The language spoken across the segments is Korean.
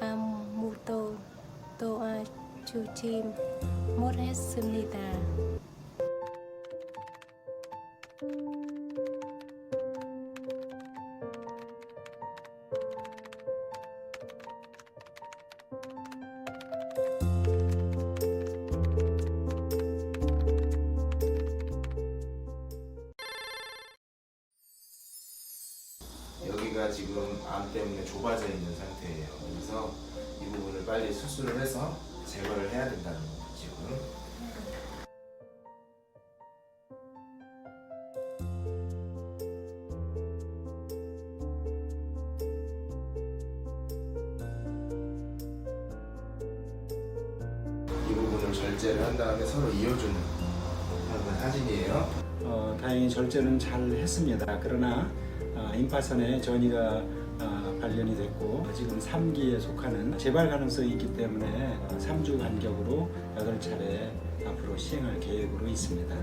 Amuto Toa Chuchim Mothet Sunita 여기가 지금 암 때문에 좁아져 있는 상태예요. 그래서 이 부분을 빨리 수술을 해서 제거를 해야 된다는 거죠, 지금. 이 부분을 절제를 한 다음에 서로 이어주는 그런 사진이에요. 어, 다행히 절제는 잘 했습니다. 그러나 어, 임파선에 전이가 어, 발견이 됐고 지금 3기에 속하는 재발 가능성이 있기 때문에 어, 3주 간격으로 8차례 앞으로 시행할 계획으로 있습니다.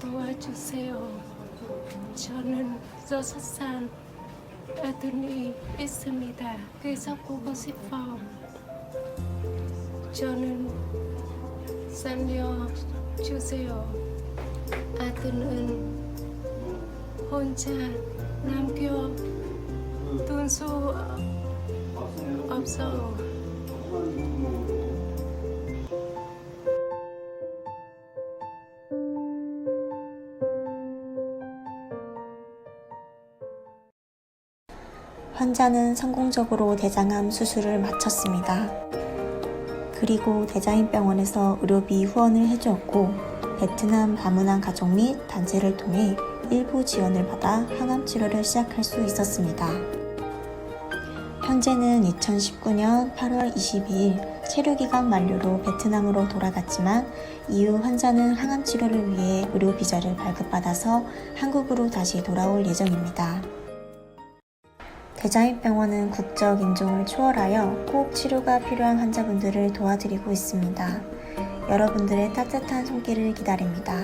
도와주세요. 저는 여섯 살 아들이 있습니다. 그래서 보고 싶어. 저는 살려 주세요. 아들은 혼자 남겨둔 수 없어. 환자는 성공적으로 대장암 수술을 마쳤습니다. 그리고 대자인병원에서 의료비 후원을 해주었고 베트남 방문한 가족 및 단체를 통해 일부 지원을 받아 항암 치료를 시작할 수 있었습니다. 현재는 2019년 8월 22일 체류기간 만료로 베트남으로 돌아갔지만 이후 환자는 항암 치료를 위해 의료 비자를 발급받아서 한국으로 다시 돌아올 예정입니다. 대자인병원은 국적 인종을 초월하여 꼭 치료가 필요한 환자분들을 도와드리고 있습니다. 여러분들의 따뜻한 손길을 기다립니다.